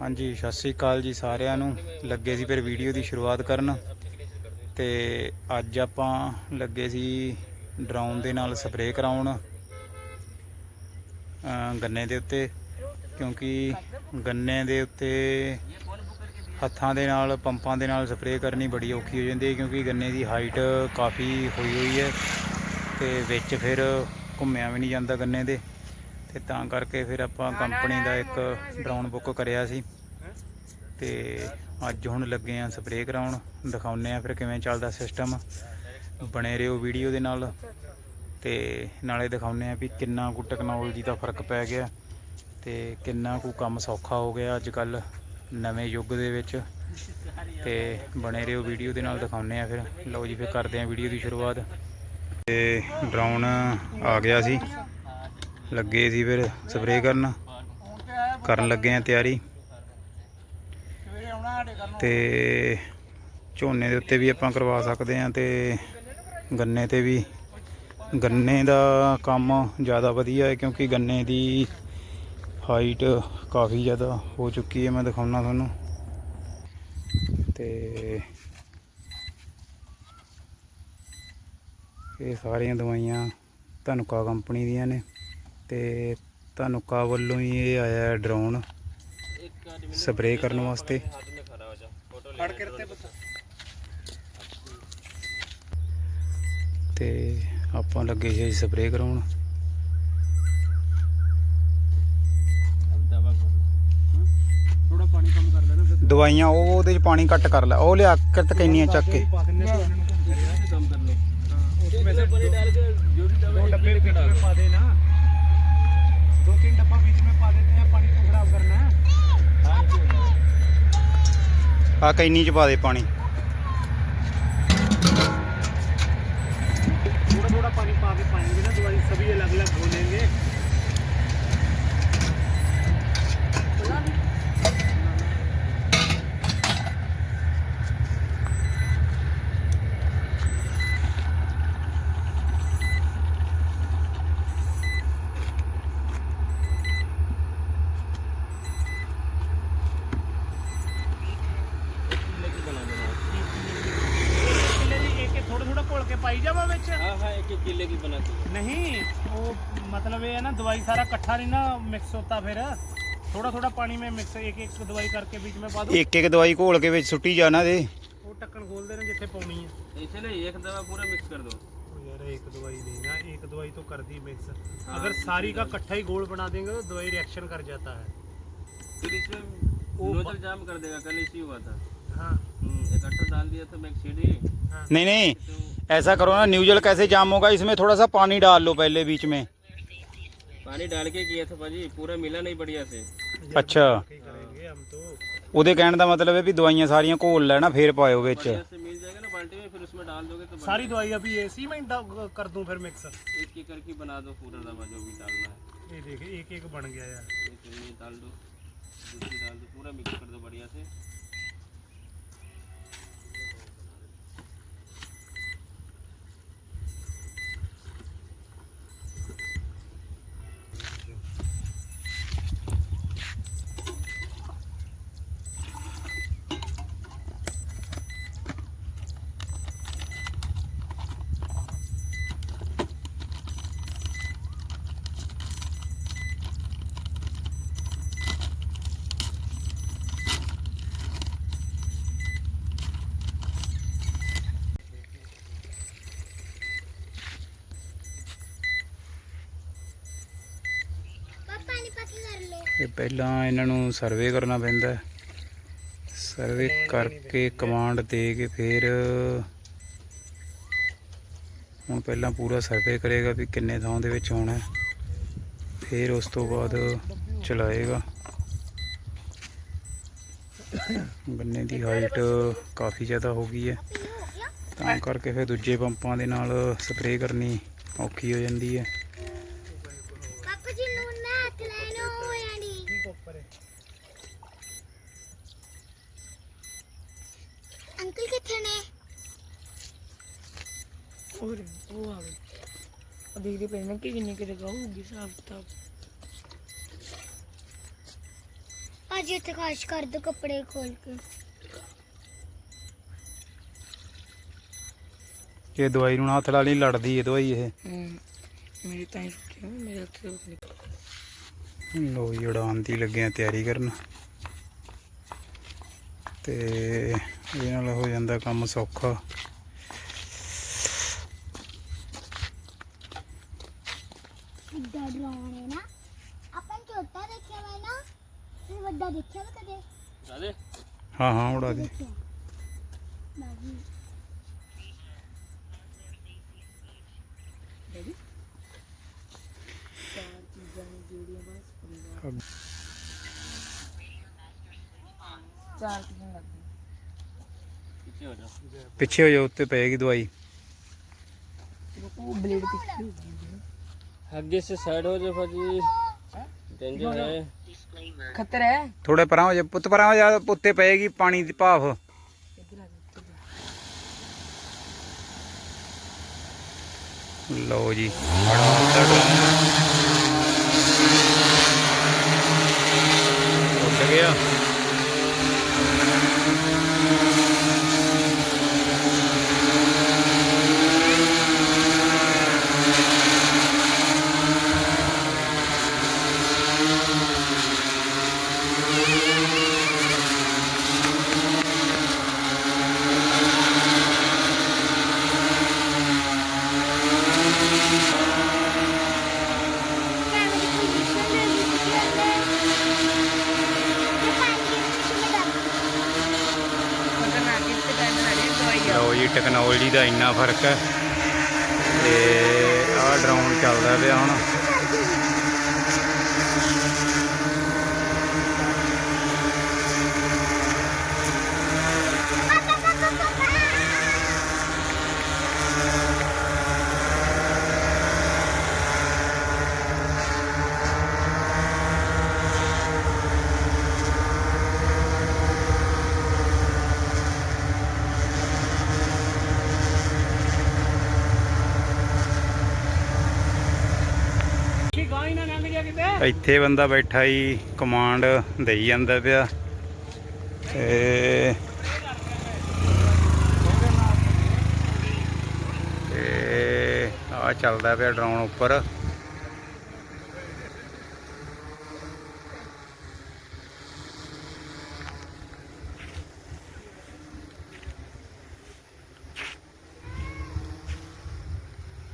ਹਾਂਜੀ, ਸਤਿ ਸ੍ਰੀ ਅਕਾਲ ਜੀ ਸਾਰਿਆਂ ਨੂੰ। ਲੱਗੇ ਸੀ ਫਿਰ ਵੀਡੀਓ ਦੀ ਸ਼ੁਰੂਆਤ ਕਰਨ। ਤੇ ਅੱਜ ਆਪਾਂ ਲੱਗੇ ਸੀ ਡਰਾਉਨ ਦੇ ਨਾਲ ਸਪਰੇਅ ਕਰਾਉਣ ਗੰਨੇ ਦੇ ਉੱਤੇ। ਕਿਉਂਕਿ ਗੰਨੇ ਦੇ ਉੱਤੇ ਹੱਥਾਂ ਦੇ ਨਾਲ, ਪੰਪਾਂ ਦੇ ਨਾਲ ਸਪਰੇਅ ਕਰਨੀ ਬੜੀ ਔਖੀ ਹੋ ਜਾਂਦੀ ਹੈ, ਕਿਉਂਕਿ ਗੰਨੇ ਦੀ ਹਾਈਟ ਕਾਫੀ ਹੋਈ ਹੋਈ ਹੈ। ਤੇ ਵਿੱਚ ਫਿਰ ਘੁੰਮਿਆ ਵੀ ਨਹੀਂ ਜਾਂਦਾ ਗੰਨੇ ਦੇ। ਤੇ ਤਾਂ ਕਰਕੇ ਫਿਰ ਆਪਾਂ ਕੰਪਨੀ ਦਾ ਇੱਕ ਡਰਾਉਨ ਬੁੱਕ ਕਰਿਆ ਸੀ। ਤੇ ਅੱਜ ਹੁਣ ਲੱਗੇ ਆ ਸਪਰੇਅ ਕਰਾਉਣ। ਦਿਖਾਉਨੇ ਆ ਫਿਰ ਕਿਵੇਂ ਚੱਲਦਾ ਸਿਸਟਮ ਬਣੇ ਰਹੋ ਵੀਡੀਓ ਦੇ ਨਾਲ। ਤੇ ਨਾਲੇ ਦਿਖਾਉਨੇ ਆ ਵੀ ਕਿੰਨਾ ਕੁ ਟੈਕਨੋਲੋਜੀ ਦਾ ਫ਼ਰਕ ਪੈ ਗਿਆ। ਤੇ ਕਿੰਨਾ ਕੁ ਕੰਮ ਸੌਖਾ ਹੋ ਗਿਆ ਅੱਜ ਕੱਲ ਨਵੇਂ ਯੁੱਗ ਦੇ ਵਿੱਚ। ਤੇ ਬਣੇ ਰਹੋ ਵੀਡੀਓ ਦੇ ਨਾਲ ਦਿਖਾਉਨੇ ਆ ਫਿਰ। ਲਓ ਜੀ ਫਿਰ ਕਰਦੇ ਆ ਵੀਡੀਓ ਦੀ ਸ਼ੁਰੂਆਤ। ਤੇ ਡਰਾਉਨ ਆ ਗਿਆ ਸੀ। ਲੱਗੇ ਸੀ ਫਿਰ ਸਪਰੇਅ ਕਰਨ। ਕਰਨ ਲੱਗੇ ਆ ਤਿਆਰੀ। ਤੇ ਝੋਨੇ ਦੇ ਉੱਤੇ ਵੀ ਆਪਾਂ ਕਰਵਾ ਸਕਦੇ ਆ ਤੇ ਗੰਨੇ ਤੇ ਵੀ। ਗੰਨੇ ਦਾ ਕੰਮ ਜ਼ਿਆਦਾ ਵਧੀਆ ਹੈ ਕਿਉਂਕਿ ਗੰਨੇ ਦੀ ਹਾਈਟ ਕਾਫੀ ਜ਼ਿਆਦਾ ਹੋ ਚੁੱਕੀ ਹੈ, ਮੈਂ ਦਿਖਾਉਣਾ ਤੁਹਾਨੂੰ। ਤੇ ਇਹ ਸਾਰੀਆਂ ਦਵਾਈਆਂ ਧਨੁਕਾ ਕੰਪਨੀ ਦੀਆਂ ਨੇ। ਤੇ ਧਨੁਕਾ ਵੱਲੋਂ ਹੀ ਇਹ ਆਇਆ ਡਰੋਨ ਸਪਰੇਅ ਕਰਨ ਵਾਸਤੇ। ਤੇ ਆਪਾਂ ਲੱਗੇ ਸੀ ਸਪਰੇਅ ਕਰਾਉਣ। ਦਵਾਈਆਂ ਉਹ ਉਹਦੇ ਚ ਪਾਣੀ ਘੱਟ ਕਰ ਲੈ। ਉਹ ਲਿਆ ਕਿਰਤ ਕੈਨੀਆਂ ਚੱਕ ਕੇ। ਡੱਬੇ ਪਾ ਦੇ ਨਾ। दो डब्बे बीच में पा देना दो तीन डब्बा बीच में पा देते हैं पानी क्यों खराब करना है ਆ ਕੈਨੀ ਚ ਪਾ ਦੇ ਪਾਣੀ थोड़ा थोड़ा पानी पा के पाएंगे ना दवाई सभी अलग अलग घोलेंगे मिक्स होता फिर। थोड़ा थोड़ा पानी में मिक्स एक एक दवाई करके बीच में पा दो। एक एक दवाई घोल के बीच सुटी जाना दे। वो खोल जिथे पानी है। एक दवा पूरा मिक्स कर दो। यार एक दवाई देना एक दवाई तो कर दी मिक्स हाँ, अगर सारी का इकट्ठा ही बना देंगे तो दवाई रिएक्शन कर जाता है। फिर इसमें जाम कर देगा कल इसी हुआ था। हाँ। हम्म, डाल दिया तो था हाँ। नहीं नहीं तो- ऐसा करो ना न्यूजल कैसे जाम होगा इसमें थोड़ा सा पानी डाल लो पहले बीच में। पानी डाल के किया था भाजी पूरा मिला नहीं बढ़िया से अच्छा ही करेंगे हम तो ਉਹਦੇ ਕਹਿਣ ਦਾ ਮਤਲਬ ਹੈ ਵੀ ਦਵਾਈਆਂ ਸਾਰੀਆਂ ਘੋਲ ਲੈਣਾ ਫੇਰ ਪਾਇਓ ਵਿੱਚ बढ़िया से मिल जाएगा ना बाल्टी में फिर उसमें डाल दोगे तो सारी दवाई अभी ऐसी में डा- कर दूं फिर मिक्स बढ़िया। एक एक करके बना दो पूरा दवा जो भी डालना है ये देखिए एक एक बन गया यार एक ये डाल दो दूसरी डाल दो पूरा मिक्स कर दो बढ़िया से ਇਹ ਪਹਿਲਾਂ ਇਹਨਾਂ ਨੂੰ ਸਰਵੇ ਕਰਨਾ ਪੈਂਦਾ ਸਰਵੇ ਕਰਕੇ ਕਮਾਂਡ ਦੇ ਕੇ ਫਿਰ ਹੁਣ ਪਹਿਲਾਂ ਪੂਰਾ ਸਰਵੇ ਕਰੇਗਾ ਵੀ ਕਿੰਨੇ ਥਾਂ ਦੇ ਵਿੱਚ ਹੋਣਾ ਫਿਰ ਉਸ ਤੋਂ ਬਾਅਦ ਚਲਾਏਗਾ। ਗੰਨੇ ਦੀ ਹਾਈਟ ਕਾਫੀ ਜ਼ਿਆਦਾ ਹੋ ਗਈ ਹੈ। ਤਾਂ ਕਰਕੇ ਫਿਰ ਦੂਜੇ ਪੰਪਾਂ ਦੇ ਨਾਲ ਸਪਰੇਅ ਕਰਨੀ ਔਖੀ ਹੋ ਜਾਂਦੀ ਹੈ ਪਾਪਾ ਜੀ ਨੂੰ ਨਾ ਹੱਥ ਲੈਣਾ ਹੋ ਜਾਣੀ ਅੰਕਲ ਕਿੱਥੇ ਨੇ ਹੋਰ ਉਹ ਆ ਗਏ ਉਹ ਦੇਖਦੇ ਪਏ ਨੇ ਕਿ ਕਿੰਨੀ ਕਿਤੇ ਹੋਊਗੀ ਹਿਸਾਬ ਕਿਤਾਬ। ਅੱਜ ਇੱਥੇ ਖਾਸ਼ ਕਰ ਦੋ ਕੱਪੜੇ ਖੋਲ ਕੇ। ਇਹ ਦਵਾਈ ਨੂੰ ਹੱਥ ਲਾ ਲਈ ਲੜਦੀ ਇਹ ਦਵਾਈ ਇਹ। ਮੇਰੀ ਤਾਂ ਹੀ ਸੁੱਕੀ ਮੇਰੇ ਹੱਥ ਤੋਂ ਨਹੀਂ। ਲੋ ਜੀ ਉਡਾਨ ਦੀ ਲੱਗੇ ਆ ਤਿਆਰੀ ਕਰਨ। ਤੇ ਇਹ ਨਾਲ ਹੋ ਜਾਂਦਾ ਕੰਮ ਸੌਖਾ ਕਿੱਦਾਂ ਡਰਾਉਣੇ ਨਾ ਆਪਾਂ ਨੇ ਛੋਟਾ ਦੇਖਿਆ ਵਾ ਨਾ ਫਿਰ ਵੱਡਾ ਦੇਖਿਆ ਵਾ ਕਦੇ ਰਾਦੇ ਹਾਂ ਹਾਂ ਉਡਾ ਦੇ ਦੇਖਿਆ ਬਾਜੀ ਚਾਰ ਚੀਜ਼ਾਂ ਨੇ ਜਿਹੜੀਆਂ ਬਸ ਪੰਗਾ ਚਾਰ ਚੀਜ਼ਾਂ ਲੱਗਦੀਆਂ ਪਿੱਛੇ ਹੋ ਜਾ ਪਿੱਛੇ ਹੋ ਜਾ ਉੱਤੇ ਪਏਗੀ ਦਵਾਈ ਉਹ ਬਲੇਡ ਪਿੱਛੇ ਹੋ ਗਈ ਹੈ। आगे से ਡੇਂਜਰ ਥੋੜੇ ਪਰਾਂ ਹੋ ਜਾ ਪੁੱਤ ਪਰਾਂ ਹੋ ਜਾ ਉੱਤੇ ਪਏਗੀ ਪਾਣੀ ਦੀ ਭਾਫ। ਲਓ ਜੀ। ਉੱਠ ਗਿਆ। ਫ਼ਰਕ ਹੈ। ਤੇ ਆਹ ਡਰਾਉਣ ਚੱਲਦਾ ਪਿਆ ਹੁਣ ਕੀ ਗਾਂ ਹੀ ਨਾ ਲੰਘ ਜਾ ਕਿਤੇ ਇੱਥੇ ਬੰਦਾ ਬੈਠਾ ਹੀ ਕਮਾਂਡ ਦੇਈ ਜਾਂਦਾ ਪਿਆ। ਤੇ ਤੇ ਆ ਚੱਲਦਾ ਪਿਆ ਡਰਾਉਣ ਉੱਪਰ।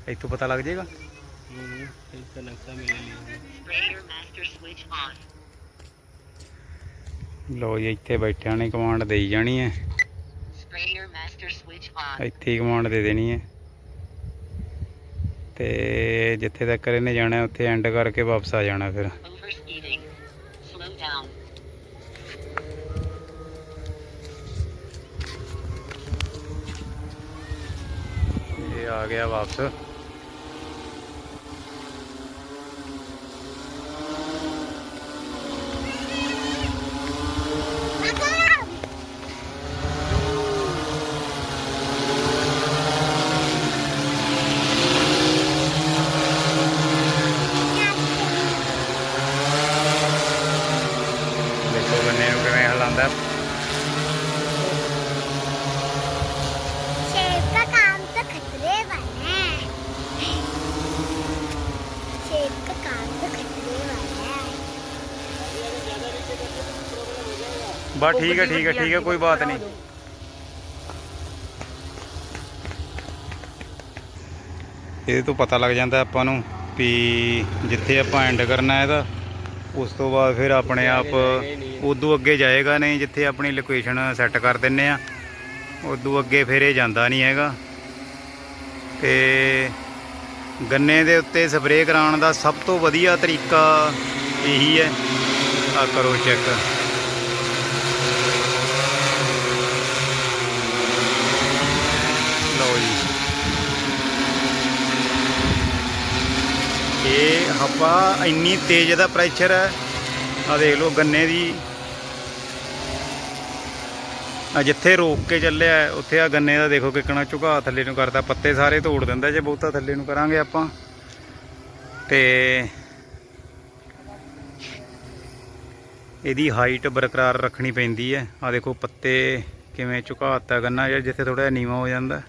ਇੱਥੋਂ ਪਤਾ ਲੱਗ ਜਾਏਗਾ? इसका नक्शा मिले लिए Sprayer master switch on. ਲਓ ਜੀ ਇੱਥੇ ਬੈਠਿਆਂ ਨੇ ਕਮਾਂਡ ਦੇਈ ਜਾਣੀ ਹੈ Sprayer master switch on. ਇੱਥੇ ਹੀ ਕਮਾਂਡ ਦੇ ਦੇਣੀ ਹੈ ਤੇ ਜਿੱਥੇ ਤੱਕ ਇਹਨੇ ਜਾਣਾ ਉੱਥੇ ਐਂਡ ਕਰਕੇ ਵਾਪਸ ਆ ਜਾਣਾ ਫਿਰ Overspeeding. Slow down. ਇਹ ਆ ਗਿਆ ਵਾਪਸ ਬਸ ਠੀਕ ਹੈ ਠੀਕ ਹੈ ਠੀਕ ਹੈ ਕੋਈ ਬਾਤ ਨਹੀਂ। ਇਹਦੇ ਤੋਂ ਪਤਾ ਲੱਗ ਜਾਂਦਾ ਆਪਾਂ ਨੂੰ ਵੀ ਜਿੱਥੇ ਆਪਾਂ ਐਂਡ ਕਰਨਾ ਇਹਦਾ ਉਸ ਤੋਂ ਬਾਅਦ ਫਿਰ ਆਪਣੇ ਆਪ ਉਦੋਂ ਅੱਗੇ ਜਾਏਗਾ ਨਹੀਂ ਜਿੱਥੇ ਆਪਣੀ ਲੋਕੇਸ਼ਨ ਸੈੱਟ ਕਰ ਦਿੰਨੇ ਆ। ਉਦੋਂ ਅੱਗੇ ਫਿਰ ਇਹ ਜਾਂਦਾ ਨਹੀਂ ਹੈਗਾ। ਤੇ ਗੰਨੇ ਦੇ ਉੱਤੇ ਸਪਰੇਅ ਕਰਾਉਣ ਦਾ ਸਭ ਤੋਂ ਵਧੀਆ ਤਰੀਕਾ ਇਹੀ ਹੈ। ਆ ਕਰੋ ਚੈੱਕ ਲਓ ਜੀ ਇਹ ਹਵਾ ਇੰਨੀ ਤੇਜ਼ ਦਾ ਪ੍ਰੈਸ਼ਰ ਹੈ। ਆ ਦੇਖ ਲਓ ਗੰਨੇ ਦੀ। ਆ ਜਿੱਥੇ ਰੋਕ ਕੇ ਚੱਲਿਆ ਉੱਥੇ ਆ ਗੰਨੇ ਦਾ ਦੇਖੋ ਕਿਕਣਾ ਝੁਕਾ ਥੱਲੇ ਨੂੰ ਕਰਦਾ, ਪੱਤੇ ਸਾਰੇ ਤੋੜ ਦਿੰਦਾ, ਜੇ ਬਹੁਤਾ ਥੱਲੇ ਨੂੰ ਕਰਾਂਗੇ ਆਪਾਂ। ਤੇ ਇਹਦੀ ਹਾਈਟ ਬਰਕਰਾਰ ਰੱਖਣੀ ਪੈਂਦੀ ਹੈ। ਆ ਦੇਖੋ ਪੱਤੇ ਕਿਵੇਂ ਝੁਕਾਤਾ ਗੰਨਾ ਜਾਂ ਜਿੱਥੇ ਥੋੜਾ ਨੀਵਾ ਹੋ ਜਾਂਦਾ।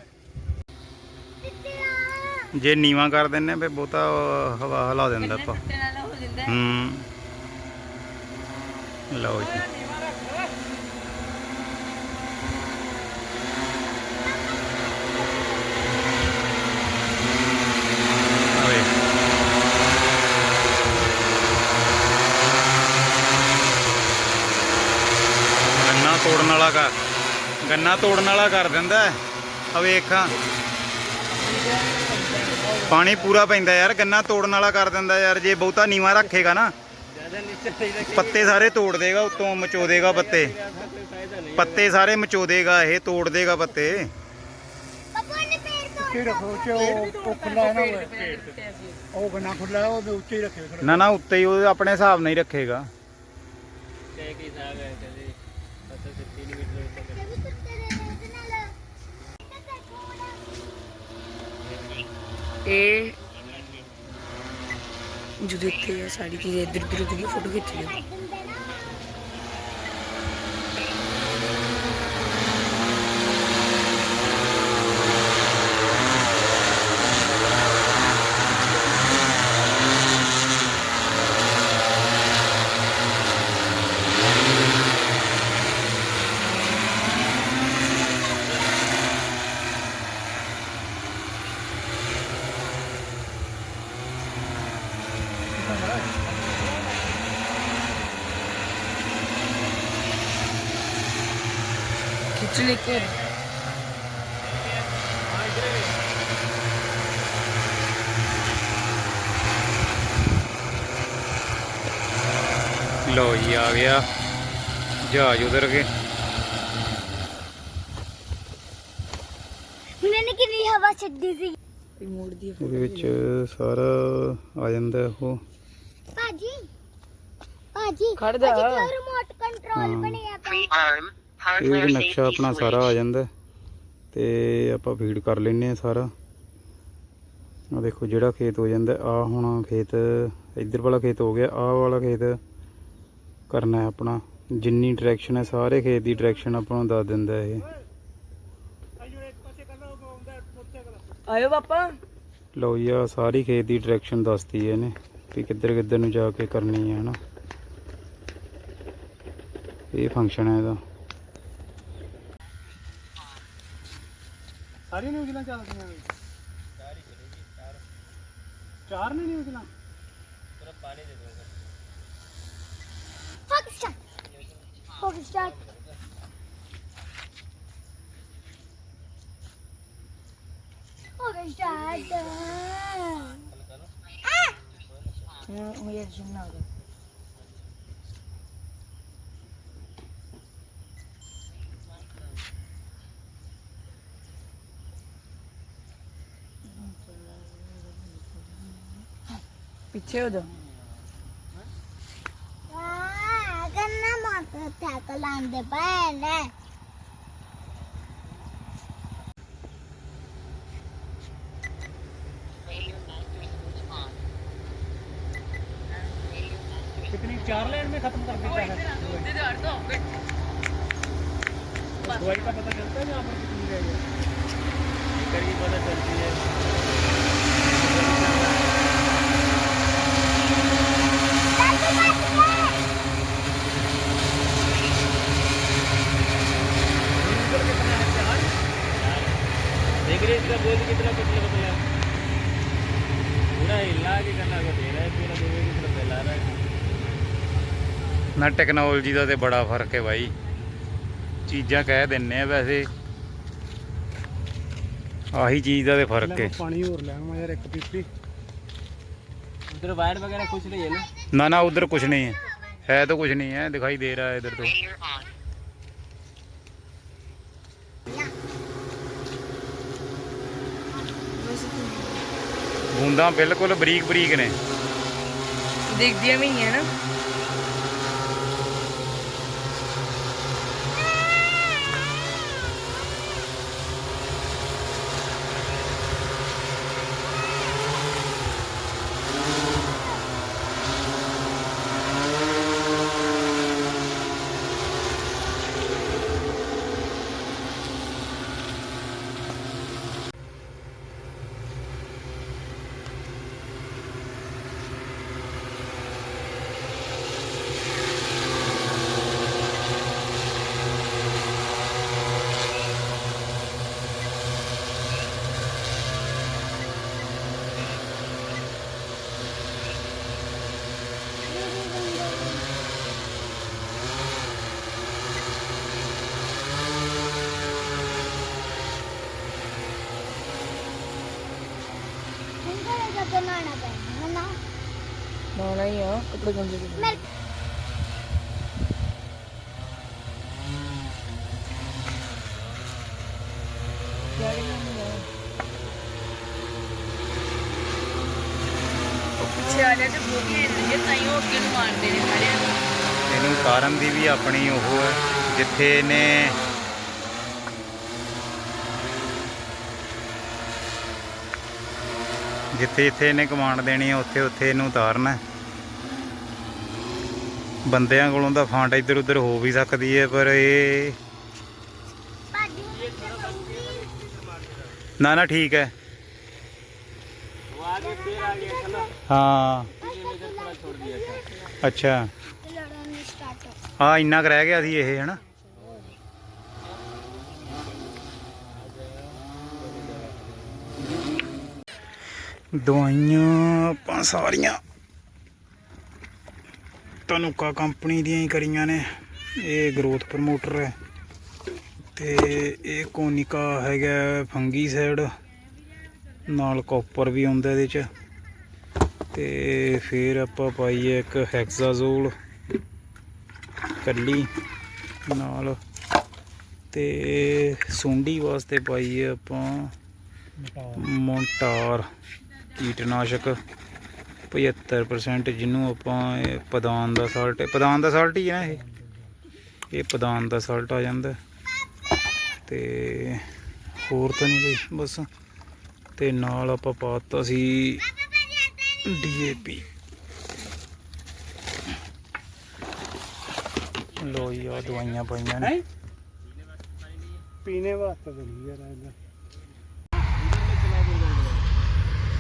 ਜੇ ਨੀਵਾ ਕਰ ਦਿੰਨੇ ਫੇ ਬਹੁਤਾ ਹਵਾ ਹਿਲਾ ਦਿੰਦਾ ਆਪਾਂ। ਹੂੰ ਲਓ ਜੀ। ਗੰਨਾ ਤੋੜਨ ਵਾਲਾ ਕਰ ਗੰਨਾ ਤੋੜਨ ਵਾਲਾ ਕਰ ਦਿੰਦਾ ਆ ਵੇਖਾਂ। ਪਾਣੀ ਪੂਰਾ ਪੈਂਦਾ ਯਾਰ ਗੰਨਾ ਤੋੜਨ ਵਾਲਾ ਕਰ ਦਿੰਦਾ ਯਾਰ ਜੇ ਬਹੁਤਾ ਨੀਵਾ ਰੱਖੇਗਾ ਨਾ ਪੱਤੇ ਸਾਰੇ ਤੋੜ ਦੇਗਾ ਉਤੋਂ ਮਚੋ ਦੇਗਾ ਪੱਤੇ। ਪੱਤੇ ਸਾਰੇ ਮਚੋ ਦੇਗਾ ਇਹ ਤੋੜ ਦੇਗਾ ਪੱਤੇ। ਨਾ ਨਾ ਉੱਤੇ ਹੀ ਉਹ ਆਪਣੇ ਹਿਸਾਬ ਨਾਲ ਰੱਖੇਗਾ। ਇਹ ਜਦੋਂ ਇੱਥੇ ਆ ਚੀਜ਼ ਇੱਧਰ ਉੱਧਰ ਉੱਧਰ ਫੋਟੋ ਖਿੱਚ ਲਿਓ। ਖਿੱਚ ਲੈ ਜੀ ਆ ਗਿਆ ਜਹਾਜ਼ ਉਧਰ ਕੇ ਹੁਣ ਇਹਨੇ ਕਿੰਨੀ ਹਵਾ ਛੱਡੀ ਸੀ ਰਿਮੋਟ ਦੀ ਉਹਦੇ ਵਿੱਚ ਸਾਰਾ ਆ ਜਾਂਦਾ ਉਹ ਭਾਜੀ ਭਾਜੀ ਖੜ ਜਾ। ਰਿਮੋਟ ਕੰਟਰੋਲ ਹਾਂ। ਬਣਿਆ ਪਿਆ Pre-arm. ਇਹ ਨਕਸ਼ਾ ਆਪਣਾ ਸਾਰਾ ਆ ਜਾਂਦਾ ਤੇ ਆਪਾਂ ਫੀਡ ਕਰ ਲੈਨੇ ਆ ਸਾਰਾ। ਆ ਦੇਖੋ ਜਿਹੜਾ ਖੇਤ ਹੋ ਜਾਂਦਾ ਆ ਹੁਣ ਖੇਤ ਇੱਧਰ ਵਾਲਾ ਖੇਤ ਹੋ ਗਿਆ ਆਹ ਵਾਲਾ ਖੇਤ ਕਰਨਾ ਹੈ ਆਪਣਾ। ਜਿੰਨੀ ਡਾਇਰੈਕਸ਼ਨ ਹੈ ਸਾਰੇ ਖੇਤ ਦੀ ਡਾਇਰੈਕਸ਼ਨ ਆਪਾਂ ਨੂੰ ਦੱਸ ਦਿੰਦਾ ਇਹ। ਆਇਓ ਪਾਪਾ। ਲਓ ਜੀ ਆ ਸਾਰੀ ਖੇਤ ਦੀ ਡਾਇਰੈਕਸ਼ਨ ਦੱਸਦੀ ਹੈ ਇਹਨੇ ਵੀ ਕਿੱਧਰ ਕਿੱਧਰ ਨੂੰ ਜਾ ਕੇ ਕਰਨੀ ਹੈ ਹਨਾ। ਇਹ ਫੰਕਸ਼ਨ ਹੈ ਇਹਦਾ। ਸਾਰੀ ਨਿਊਜ਼ੀਲੈਂਡ ਚੱਲਦੀਆਂ ਨੇ ਚਾਰ ਨੇ New Zealand focus start focus start focus start ਹੁਣ ਉਹ ਯਾਰ ਸੁਣਨਾ ਆ ਗਿਆ ਪਿੱਛੇ ਹੋ ਜਾ ਆ ਗੰਨਾ ਮਾਤਾ ਤੱਕ ਲਾਂਦੇ ਪਏ ਨੇ Radio master switch on. कितनी चार लाइन में खत्म कर देता है दवाई का पता चलता है यहाँ पर कितनी रह गई लीटर की पता चलती है देख रहे इसका बोल कितना पतला पतला पूरा हिला के करना को दे रहा है पूरा दोगे की तरफ फैला रहा है ਨਾ ਟੈਕਨੋਲੋਜੀ ਦਾ ਤੇ ਬੜਾ ਫਰਕ ਹੈ ਭਾਈ ਚੀਜ਼ਾਂ ਕਹਿ ਦਿੰਨੇ ਆ ਵੈਸੇ ਆਹੀ ਚੀਜ਼ ਦਾ ਤੇ ਫਰਕ ਹੈ पानी और ले मैं यार एक पीपी उधर वायर वगैरह कुछ नहीं है ना ਨਾ ਨਾ ਉਧਰ ਕੁਝ ਨਹੀਂ ਹੈ ਹੈ ਤਾਂ ਕੁਝ ਨਹੀਂ ਹੈ ਦਿਖਾਈ ਦੇ ਰਹਾ ਹੈ ਇਧਰ ਤੋਂ ਬੂੰਦਾਂ ਬਿਲਕੁਲ ਬਰੀਕ ਬਰੀਕ ਨੇ। ਦਿਖਦੀਆਂ ਵੀ ਨਹੀਂ ਹੈ ਨਾ ਕੇ ਨਹਾਉਣਾ ਪੈਣਾ ਹੈ ਨਾ ਮੇਰੇ ਪਿੱਛੇ ਆ ਜਾ ਤੇ ਬੋਗੀ ਇਹ ਤਾਂ ਹੀ ਉਹ ਅੱਗੇ ਨੂੰ ਮਾਰਦੇ ਨੇ ਸਾਰਿਆਂ ਨੂੰ ਇਹਨੂੰ ਕਾਰਨ ਦੀ ਵੀ ਆਪਣੀ ਉਹ ਹੈ ਜਿੱਥੇ ਇਹਨੇ ਜਿੱਥੇ ਜਿੱਥੇ ਇਹਨੇ ਕਮਾਂਡ ਦੇਣੀ ਹੈ ਉੱਥੇ ਉੱਥੇ ਇਹਨੂੰ ਉਤਾਰਨਾ ਹੈ। ਬੰਦਿਆਂ ਕੋਲੋਂ ਤਾਂ ਫਾਂਟ ਇੱਧਰ ਉੱਧਰ ਹੋ ਵੀ ਸਕਦੀ ਹੈ, ਪਰ ਇਹ ਨਾ ਨਾ, ਠੀਕ ਹੈ। ਹਾਂ। ਅੱਛਾ। ਹਾਂ ਇੰਨਾ ਕੁ ਰਹਿ ਗਿਆ ਸੀ ਇਹ ਹੈ ਨਾ ਦਵਾਈਆਂ ਆਪਾਂ ਸਾਰੀਆਂ ਤਨੁਕਾ ਕੰਪਨੀ ਦੀਆਂ ਹੀ ਕਰੀਆਂ ਨੇ। ਇਹ ਗਰੋਥ ਪ੍ਰਮੋਟਰ ਹੈ। ਤੇ ਇਹ ਕੋਨਿਕਾ ਹੈਗਾ ਫੰਗੀਸਾਈਡ ਨਾਲ ਕਾਪਰ ਵੀ ਆਉਂਦਾ ਇਹਦੇ ਚ। ਤੇ ਫਿਰ ਆਪਾਂ ਪਾਈਏ ਇੱਕ ਹੈਕਸਾਜ਼ੋਲ ਕੱਲੀ ਨਾਲ। ਤੇ ਸੁੰਡੀ ਵਾਸਤੇ ਪਾਈਏ ਆਪਾਂ ਮੋਂਟਾਰ। ਕੀਟਨਾਸ਼ਕ। 75% ਜਿਹਨੂੰ ਆਪਾਂ ਇਹ ਪਦਾਨ ਦਾ ਸਾਲਟ ਪਦਾਨ ਦਾ ਸਾਲਟ ਹੀ ਹੈ ਇਹ। ਇਹ ਪਦਾਨ ਦਾ ਸਾਲਟ ਆ ਜਾਂਦਾ। ਤੇ ਹੋਰ ਤਾਂ ਨਹੀਂ ਕੋਈ ਬਸ। ਤੇ ਨਾਲ ਆਪਾਂ ਪਾਤਾ ਸੀ ਡੀਏਪੀ ਲੋਈ ਆ ਦਵਾਈਆਂ ਪਾਈਆਂ ਨੇ। ਪੀਣੇ ਵਾਸਤੇ ਤਾਂ ਯਾਰ ਇਹਦਾ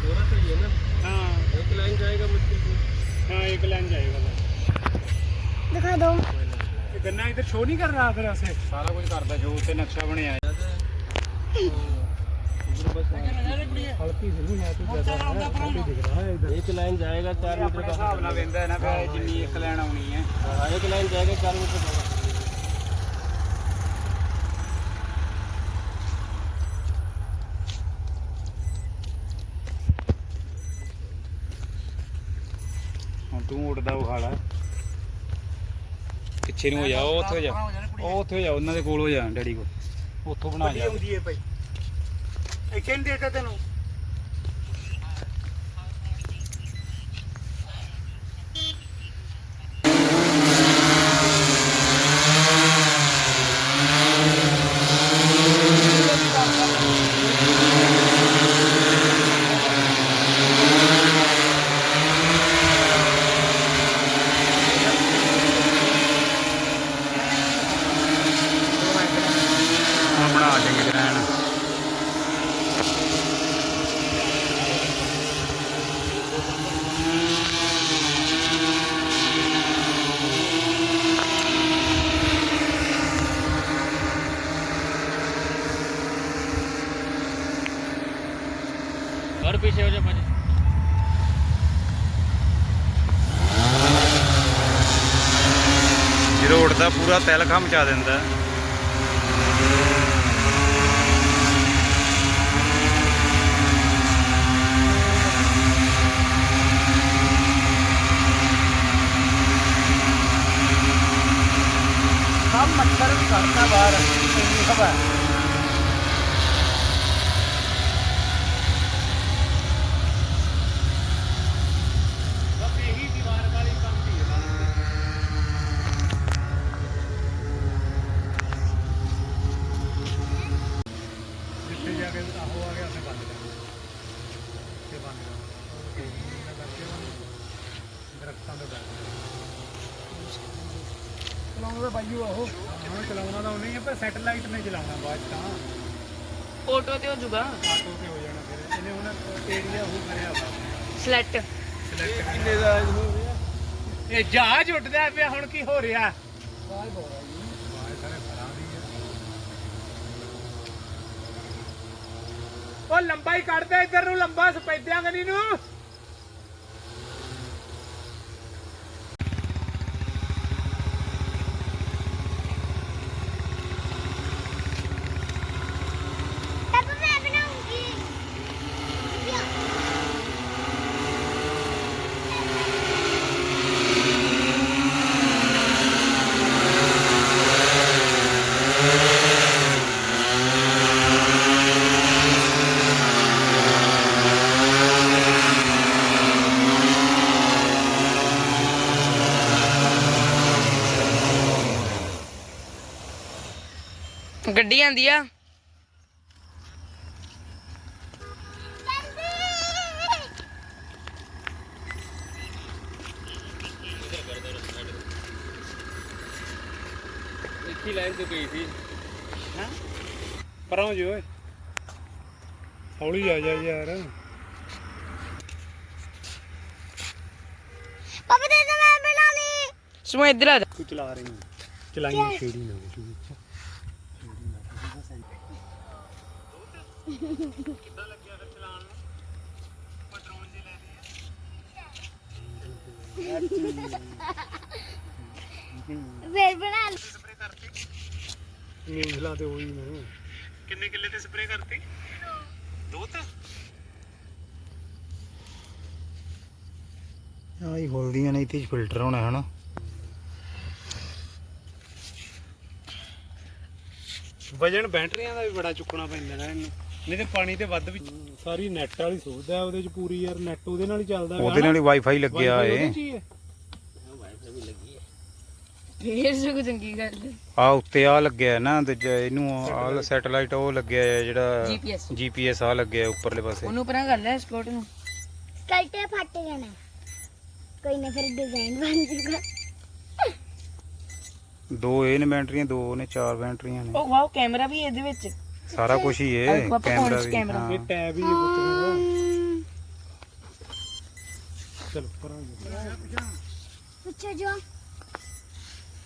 ਥੋੜਾ ਤਾਂ ਇਹ ਨਾ ਹਾਂ। एक लाइन जाएगा मुश्किल से हाँ एक लाइन जाएगा दिखा दो गन्ना इधर शो नहीं कर रहा फिर ऐसे सारा कुछ करता जो उत्ते नक्शा बने आया एक लाइन जाएगा चार मीटर का हिसाब ना पेंदा है ना जिन्नी एक लाइन आनी है एक लाइन जाएगा चार मीटर का ਹੁਣ ਤੂੰ ਉੱਡਦਾ ਪਿੱਛੇ ਨੂੰ ਹੋ ਜਾ, ਉਹ ਉੱਥੇ ਹੋ ਜਾ। ਉਹ ਉੱਥੇ ਹੋ ਜਾ, ਉਹਨਾਂ ਦੇ ਕੋਲ ਹੋ ਜਾ ਡੈਡੀ ਕੋਲ। ਉੱਥੋਂ ਬਣਾ ਜਾ ਆਉਂਦੀ ਹੈ ਭਾਈ। ਇਹ ਕਿੰਨ ਦੇਤਾ ਤੈਨੂੰ। ਤਹਿਲਕਾ ਮਚਾ ਦਿੰਦਾ। ਸਭ ਮੱਛਰ ਕਰਨਾ ਬਾਹਰ ਇੰਨੀ ਹਵਾ ਚਲਾਉਣਾ ਤਾਂ ਬਾਈਓ ਆਹੋ ਹਾਂ ਚਲਾਉਣਾ ਤਾਂ ਉਹਨੇ ਹੀ ਆ ਪਰ ਸੈਟਲਾਈਟ ਨੇ ਚਲਾਉਣਾ ਬਾਅਦ 'ਚ ਤਾਂ। ਆਟੋ ਤੇ ਹੋ ਜਾਊਗਾ? ਆਟੋ ਤੇ ਹੋ ਜਾਣਾ ਫਿਰ। ਇਹਨੇ ਹੁਣ ਏਰੀਆ ਉਹ ਕਰਿਆ ਵਾ। ਸਲੈਟ ਸਿਲੈਕਟ ਕਿੰਨੇ ਦਾ ਇਹ ਜਹਾਜ਼ ਉੱਡਦਾ ਪਿਆ ਹੁਣ ਕੀ ਹੋ ਰਿਹਾ? ਬਾਹਰ ਦੀ ਆ ਉਹ ਲੰਬਾਈ ਕੱਢ ਦੇ ਇੱਧਰ ਨੂੰ ਲੰਬਾ ਸਪੈਦਿਆਂ ਗਨੀ ਨੂੰ। ਗੱਡੀ ਆਂਦੀ ਆ। ਇੱਕ ਹੀ ਲਾਈਨ ਤੋਂ ਗਈ ਸੀ। ਪਰਾਂ ਹੋ ਜਾ ਓਏ। ਹੌਲੀ ਆ ਜਾ ਯਾਰ। ਪਾਪਾ ਦੇ ਦੇ ਮੈਂ ਬਣਾ ਲਈ। ਸੁਮਾ ਇੱਧਰ ਆ ਜਾ। ਤੂੰ ਚਲਾ ਰਹੀ ਹੈ। ਚਲਾਈਏ ਛੇੜੀ ਨਾ ਸ਼ੁਰੂ ਫੇਰ ਬਣਾ ਲਈ ਨਿਊਜ਼ਲਾਂ ਤੇ ਹੋਈ ਨੇ ਕਿੰਨੇ ਕਿੱਲੇ ਤੇ ਸਪਰੇਅ ਕਰਤੀ? ਦੋ ਤਾਂ। ਆਈ ਹੋਲਦੀਆਂ ਨਹੀਂ ਤੇ ਫਿਲਟਰ ਹੋਣਾ ਹਨਾ? ਵਜਨ ਬੈਟਰੀਆਂ ਦਾ ਵੀ ਬੜਾ ਚੁੱਕਣਾ ਪੈਂਦਾ ਨਾ ਇਹਨੂੰ। ਨਹੀਂ ਤੇ ਪਾਣੀ ਤੇ ਵੱਧ ਵੀ ਸਾਰੀ ਨੈਟ ਵਾਲੀ ਸੁਵਿਧਾ ਹੈ ਉਹਦੇ ਚ ਪੂਰੀ ਯਾਰ ਨੈਟ ਉਹਦੇ ਨਾਲ ਹੀ ਚੱਲਦਾ ਉਹਦੇ ਨਾਲ ਹੀ ਵਾਈਫਾਈ ਲੱਗਿਆ ਏ ਹੀ ਹੈ। ਫੇਰ ਸਗੋਂ ਚੰਗੀ ਗੱਲ ਆ ਉੱਤੇ ਆ ਲੱਗਿਆ ਨਾ ਦੂਜਾ ਇਹਨੂੰ ਆ ਸੈਟਲਾਈਟ ਉਹ ਲੱਗਿਆ ਹੈ ਜਿਹੜਾ GPS ਜੀਪੀਐਸ ਆ ਲੱਗਿਆ ਉੱਪਰਲੇ ਪਾਸੇ। ਉਹਨੂੰ ਪਰਾਂ ਕਰ ਲੈ ਸਕੋਟ ਨੂੰ। ਕਲਟੇ ਫੱਟ ਜਾਣਾ। ਕੋਈ ਨਾ ਫਿਰ ਡਿਜ਼ਾਈਨ ਬਣ ਜੂਗਾ। ਦੋ ਇਹ ਨੇ ਬੈਟਰੀਆਂ ਦੋ ਨੇ ਚਾਰ ਬੈਟਰੀਆਂ ਨੇ। ਉਹ ਵਾਓ ਕੈਮਰਾ ਵੀ ਇਹਦੇ ਵਿੱਚ। ਸਾਰਾ ਕੁਝ ਹੀ ਪਾਪਾ ਕੈਮਰਾ ਵੀ ਕੈਮਰਾ। ਹਾਂ। ਇਹ ਟੈਬ ਹੀ ਹੈ ਪੁੱਤ ਚਲੋ ਪਰਾਂ ਹੋ ਜਾ। ਪਿੱਛੇ ਜੋ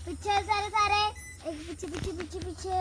ਪਿੱਛੇ ਸਾਰੇ ਸਾਰੇ ਇੱਕ ਪਿੱਛੇ ਪਿੱਛੇ ਪਿੱਛੇ ਪਿੱਛੇ